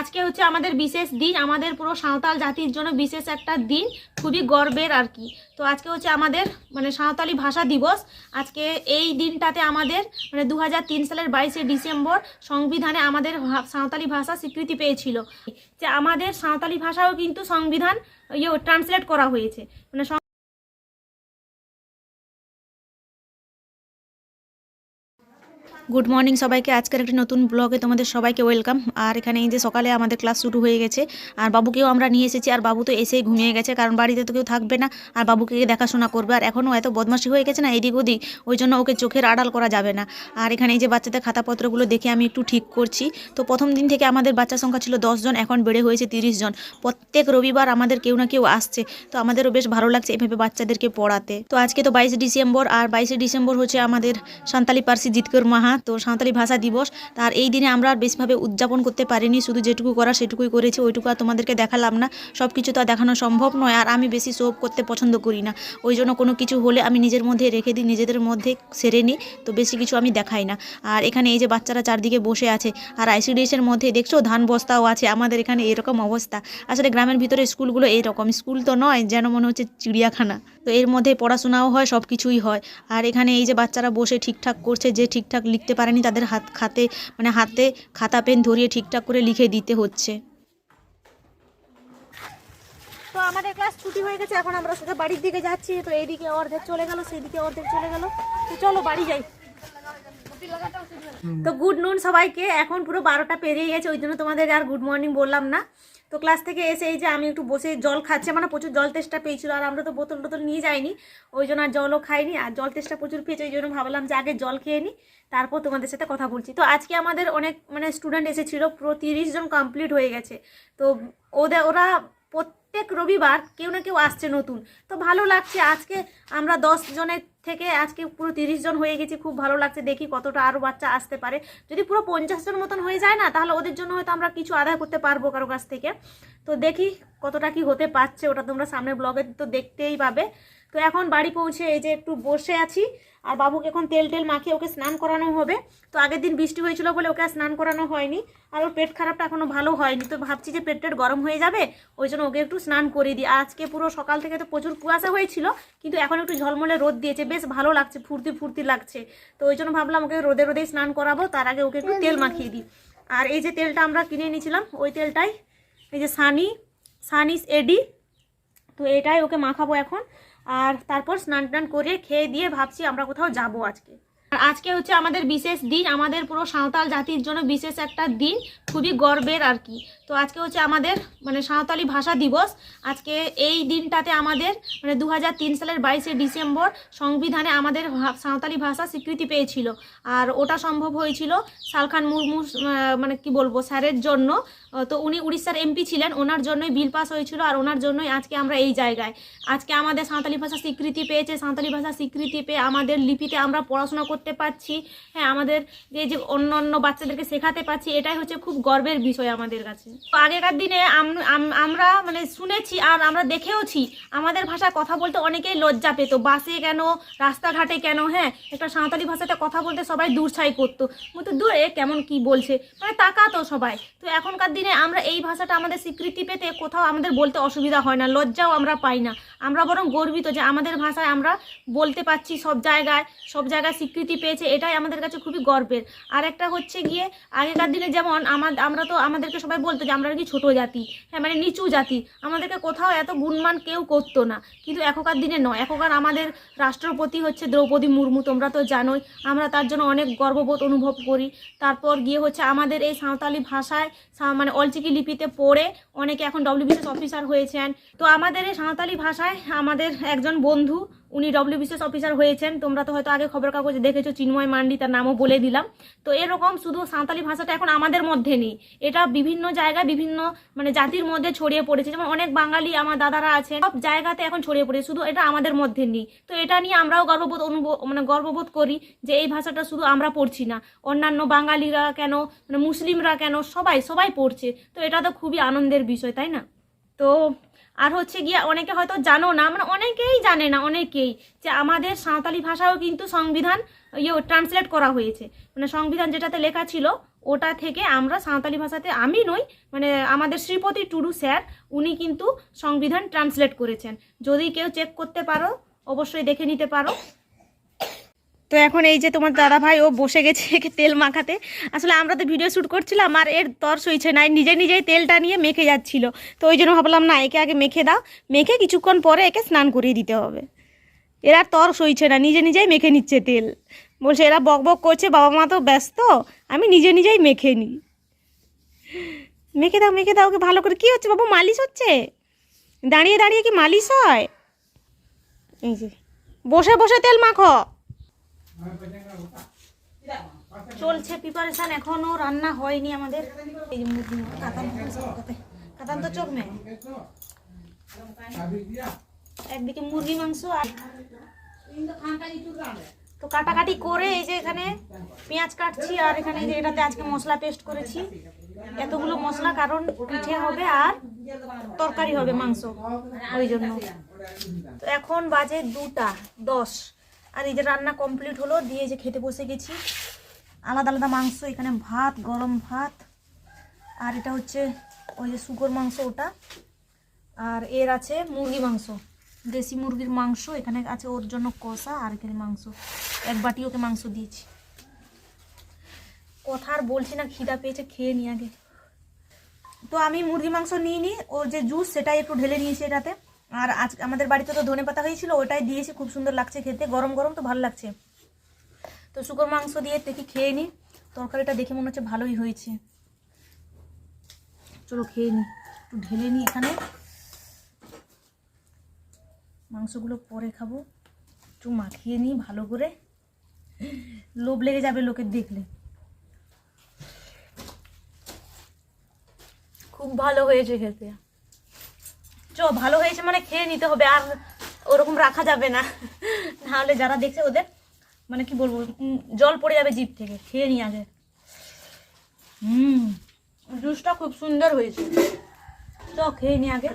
আজকে হচ্ছে আমাদের বিশেষ দিন, আমাদের পুরো সাঁওতাল জাতির জন্য বিশেষ একটা দিন, খুবই গর্বের আর কি। তো আজকে হচ্ছে আমাদের মানে সাঁওতালি ভাষা দিবস। আজকে এই দিনটাতে আমাদের মানে দু হাজার তিন সালের বাইশে ডিসেম্বর সংবিধানে আমাদের সাঁওতালি ভাষা স্বীকৃতি পেয়েছিল। যে আমাদের সাঁওতালি ভাষাও কিন্তু সংবিধান ইয়ে ট্রান্সলেট করা হয়েছে। মানে গুড মর্নিং সবাইকে। আজকের একটি নতুন ব্লগে তোমাদের সবাইকে ওয়েলকাম। আর এখানে এই যে সকালে আমাদের ক্লাস শুরু হয়ে গেছে, আর বাবুকেও আমরা নিয়ে এসেছি। আর বাবু তো এসেই ঘুমিয়ে গেছে, কারণ বাড়িতে তো কেউ থাকবে না। আর বাবুকে দেখাশোনা করবে। আর এখনও এত বদমাশি হয়ে গেছে না, এদিক ওদিক, ওই জন্য ওকে চোখের আড়াল করা যাবে না। আর এখানে এই যে বাচ্চাদের খাতাপত্রগুলো দেখে আমি একটু ঠিক করছি। তো প্রথম দিন থেকে আমাদের বাচ্চা সংখ্যা ছিল জন, এখন বেড়ে হয়েছে তিরিশ জন। প্রত্যেক রবিবার আমাদের কেউ না কেউ আসছে। তো আমাদেরও বেশ ভালো লাগছে এভাবে বাচ্চাদেরকে পড়াতে। তো আজকে তো বাইশে ডিসেম্বর, আর বাইশে ডিসেম্বর হচ্ছে আমাদের সান্তালি পার্সি জিতকর মাহা তো সাঁওতালি ভাষা দিবস। তার এই দিনে আমরা আর বেশিভাবে উদযাপন করতে পারিনি, শুধু যেটুকু করা সেটুকুই করেছি, ওইটুকু আর তোমাদেরকে দেখালাম না। সব কিছু তো আর দেখানো সম্ভব নয়, আর আমি বেশি শো করতে পছন্দ করি না। ওই জন্য কোনো কিছু হলে আমি নিজের মধ্যে রেখে দিই, নিজেদের মধ্যে সেরে নিই, তো বেশি কিছু আমি দেখাই না। আর এখানে এই যে বাচ্চারা চারদিকে বসে আছে, আর আইসিডিএসের মধ্যে দেখছ, ধান বস্তাও আছে, আমাদের এখানে এরকম অবস্থা। আসলে গ্রামের ভিতরে স্কুলগুলো এইরকম স্কুল তো নয়, যেন মনে হচ্ছে চিড়িয়াখানা। তো এর মধ্যে পড়াশোনাও হয় সব কিছুই হয়। আর এখানে এই যে বাচ্চারা বসে ঠিকঠাক করছে, যে ঠিকঠাক লিখতে পারেনি, তাদের হাত খাতে মানে হাতে খাতা, পেন ধরিয়ে ঠিকঠাক করে লিখে দিতে হচ্ছে। তো আমাদের ক্লাস ছুটি হয়ে গেছে, এখন আমরা সোজা বাড়ির দিকে যাচ্ছি। তো এইদিকে অর্ধেক চলে গেল সেইদিকে অর্ধেক চলে গেল। তো চলো বাড়ি যাই। তো গুড নুন সবাইকে, এখন পুরো বারোটা পেরিয়ে গেছে, ওই জন্য তোমাদের আর গুড মর্নিং বললাম না। তো ক্লাস থেকে এসে এই যে আমি একটু বসে জল খাচ্ছি মানে প্রচুর জল তেষ্টা পেয়েছিল আর আমরা তো বোতল টোতল নিয়ে যাইনি, ওই জন্য আর জলও খাইনি আর জল তেষ্টা প্রচুর পেয়েছে, ওই জন্য ভাবলাম যে আগে জল খেয়ে নিই তারপর তোমাদের সাথে কথা বলছি। তো আজকে আমাদের অনেক মানে স্টুডেন্ট এসেছিল, পুরো তিরিশ জন কমপ্লিট হয়ে গেছে, তো ওদের ওরা প্রত্যেক রবিবার কেউ না কেউ আসছে নতুন। তো ভালো লাগছে। আজকে আমরা দশ জনের থেকে আজকে পুরো তিরিশ জন হয়ে গেছি। খুব ভালো লাগছে দেখি কতটা আরও বাচ্চা আসতে পারে। যদি পুরো পঞ্চাশ জন মতন হয়ে যায় না, তাহলে ওদের জন্য হয়তো আমরা কিছু আদায় করতে পারব কারও কাছ থেকে। তো দেখি কতটা কি হতে পারছে। ওটা তোমরা সামনে ব্লগে তো দেখতেই পাবে। তো এখন বাড়ি পৌঁছে এই যে একটু বসে আছি, আর বাবুকে এখন তেল টেল মাখিয়ে ওকে স্নান করানো হবে। তো আগের দিন বৃষ্টি হয়েছিল বলে ওকে আর স্নান করানো হয়নি, আর ওর পেট খারাপটা এখনও ভালো হয়নি। তো ভাবছি যে পেট টেট গরম হয়ে যাবে, ওই জন্য ওকে একটু স্নান করিয়ে দিই। আজকে পুরো সকাল থেকে তো প্রচুর কুয়াশা হয়েছিল, কিন্তু এখন একটু ঝলমলে রোদ দিয়েছে, বেশ ভালো লাগছে, ফুর্তি ফুর্তি লাগছে। তো ওই জন্য ভাবলাম ওকে রোদে রোদে স্নান করাবো, তার আগে ওকে একটু তেল মাখিয়ে দিই। আর এই যে তেলটা আমরা কিনে নিয়েছিলাম ওই তেলটাই, এই যে সানি, সানিস এডি, তো এটাই ওকে মাখাবো এখন। আর তারপর স্নান টান করে খেয়ে দিয়ে ভাবছি আমরা কোথাও যাব আজকে। আর আজকে হচ্ছে আমাদের বিশেষ দিন, আমাদের পুরো সাঁওতাল জাতির জন্য বিশেষ একটা দিন। খুবই গর্বের আর কি। তো আজকে হচ্ছে আমাদের মানে সাঁওতালি ভাষা দিবস। আজকে এই দিনটাতে আমাদের মানে দু হাজার তিন সালের বাইশে ডিসেম্বর সংবিধানে আমাদের সাঁওতালি ভাষা স্বীকৃতি পেয়েছিল। আর ওটা সম্ভব হয়েছিল সালখান মুর্মু মানে কি বলব, স্যারের জন্য। তো উনি উড়িষ্যার এমপি ছিলেন, ওনার জন্যই বিল পাস হয়েছিল আর ওনার জন্যই আজকে আমরা এই জায়গায়। আজকে আমাদের সাঁওতালি ভাষা স্বীকৃতি পেয়েছে, সাঁওতালি ভাষা স্বীকৃতি পেয়ে আমাদের লিপিতে আমরা পড়াশোনা করতে পারছি। হ্যাঁ আমাদের যে যে অন্য অন্য বাচ্চাদেরকে শেখাতে পারছি, এটাই হচ্ছে খুব গর্বের বিষয় আমাদের কাছে। আগেকার দিনে আম- আম- আমরা মানে শুনেছি আর আমরা দেখেওছি, আমাদের ভাষায় কথা বলতে অনেকেই লজ্জা পেত। বাসে কেন, রাস্তাঘাটে কেন হ্যাঁ একটা সাঁওতালি ভাষাতে কথা বলতে সবাই দূর ছাই করতো তো দূর এ কেমন কি বলছে? মানে তাকাতো সবাই। তো এখনকার দিনে আমরা এই ভাষাটা আমাদের স্বীকৃতি পেতে কোথাও আমাদের বলতে অসুবিধা হয় না, লজ্জাও আমরা পাই না। আমরা বরং গর্বিত যে আমাদের ভাষায় আমরা বলতে পারছি সব জায়গায় সব জায়গায় স্বীকৃতি পেয়েছে, এটাই আমাদের কাছে খুবই গর্বের। আর একটা হচ্ছে গিয়ে আগেকার দিনে যেমন আমার আমরা তো আমাদেরকে সবাই বলতো যে আমরা নাকি ছোট জাতি। হ্যাঁ মানে নিচু জাতি। আমাদেরকে কোথাও এত গুণমান কেউ করতো না। কিন্তু এখনকার দিনে নয়। এখনকার আমাদের রাষ্ট্রপতি হচ্ছে দ্রৌপদী মুর্মু, তোমরা তো জানোই। আমরা তার জন্য অনেক গর্ববোধ অনুভব করি। তারপর গিয়ে হচ্ছে আমাদের এই সাঁওতালি ভাষায় মানে অলচিকি লিপিতে পড়ে অনেকে এখন ডব্লিউবিসিএস অফিসার হয়েছেন। তো আমাদের এই সাঁওতালি ভাষায় আমাদের একজন বন্ধু উনি ডব্লিউবিসিএস অফিসার হয়েছেন, তোমরা তো হয়তো আগে খবর কাগজে দেখেছ, চিন্ময় মান্ডি তার নামও বলে দিলাম। তো এরকম শুধু সাঁওতালি ভাষাটা এখন আমাদের মধ্যে নেই। এটা বিভিন্ন জায়গায় বিভিন্ন মানে জাতির মধ্যে ছড়িয়ে পড়েছে। যেমন অনেক বাঙালি, আমার দাদারা আছেন, সব জায়গাতে এখন ছড়িয়ে পড়েছে। শুধু এটা আমাদের মধ্যে নেই। তো এটা নিয়ে আমরাও গর্ববোধ মানে গর্ববোধ করি যে এই ভাষাটা শুধু আমরা পড়ছি না। অন্যান্য বাঙালিরা কেন মানে মুসলিমরা কেন, সবাই সবাই পড়ছে। তো এটা তো খুবই আনন্দের বিষয়, তাই না? তো আর হচ্ছে গিয়ে অনেকে হয়তো জানো না মানে অনেকেই জানে না, অনেকেই, যে আমাদের সাঁওতালি ভাষাও কিন্তু সংবিধান ইয়ে ট্রান্সলেট করা হয়েছে। মানে সংবিধান যেটাতে লেখা ছিল, ওটা থেকে আমরা সাঁওতালি ভাষাতে আমি নই মানে আমাদের শ্রীপতি টুডু স্যার, উনি কিন্তু সংবিধান ট্রান্সলেট করেছেন। যদি কেউ চেক করতে পারো, অবশ্যই দেখে নিতে পারো। তো এখন এই যে তোমার দাদা ভাই, ও বসে গেছে একে তেল মাখাতে। আসলে আমরা তো ভিডিও শ্যুট করছিলাম আর এর তর সইছে না নিজে নিজেই তেলটা নিয়ে মেখে যাচ্ছিল। তো ওই জন্য ভাবলাম, না, একে আগে মেখে দাও। মেখে কিছুক্ষণ পরে একে স্নান করিয়ে দিতে হবে। এরা তর সইছে না, নিজে নিজেই মেখে নিচ্ছে তেল। বলছে, এরা বক বক করছে, বাবা মা তো ব্যস্ত, আমি নিজে নিজেই মেখে নিই। মেখে দাও মেখে দাও, ওকে ভালো করে। কি হচ্ছে বাবু, মালিশ হচ্ছে? দাঁড়িয়ে দাঁড়িয়ে কি মালিশ হয়? এই যে, বসে বসে তেল মাখো। চলছে প্রিপারেশন এখনও রান্না হয়নি আমাদের। এই কাতান তো চোখ নেই একদিকে মুরগি মাংস আর তো কাটাকাটি করে এই যে এখানে পেঁয়াজ কাটছি আর এখানে যে এটাতে আজকে মশলা পেস্ট করেছি। এতগুলো মশলা, কারণ পিঠে হবে আর তরকারি হবে মাংস, ওই জন্য। তো এখন বাজে দুটা, দশ। আর এই যে রান্না কমপ্লিট হলো, দিয়ে যে খেতে বসে গেছি। আলাদা আলাদা মাংস, এখানে ভাত, গরম ভাত। আর এটা হচ্ছে ওই যে শুকর মাংস ওটা। আর এর আছে মুরগি মাংস। দেশি মুরগির মাংস, এখানে আছে ওর জন্য কষা, আর এখানে মাংস। এক বাটি ওকে মাংস দিয়েছি। কথা আর বলছি না, খিদা পেয়েছে, খেয়ে নি আগে। তো আমি মুরগি মাংস নিয়ে নিই ওর যে জুস সেটাই একটু ঢেলে নিয়েছি এটাতে। আর আজ আমাদের বাড়িতে তো ধনে পাতা হয়েছিল, ওটাই দিয়েছি, খুব সুন্দর লাগছে খেতে, গরম গরম তো ভালো লাগছে। তো শুকর মাংস দিয়ে দেখি খেয়ে নিই তরকারিটা দেখে মনে হচ্ছে ভালোই হয়েছে। চলো খেয়ে নিই একটু ঢেলে নিই এখানে। মাংসগুলো পরে খাব, একটু মাখিয়ে নিই ভালো করে। লোভ লেগে যাবে লোকের দেখলে। খুব ভালো হয়েছে খেতে। চ, ভালো হয়েছে মানে খেয়ে নিতে হবে, আর ওরকম রাখা যাবে না। নাহলে যারা দেখছে ওদের মানে কি বলব জল পড়ে যাবে জিপ থেকে, খেয়ে নিয়ে আগে হুম, জুসটা খুব সুন্দর হয়েছে। চ, খেয়ে নিয়ে আগে।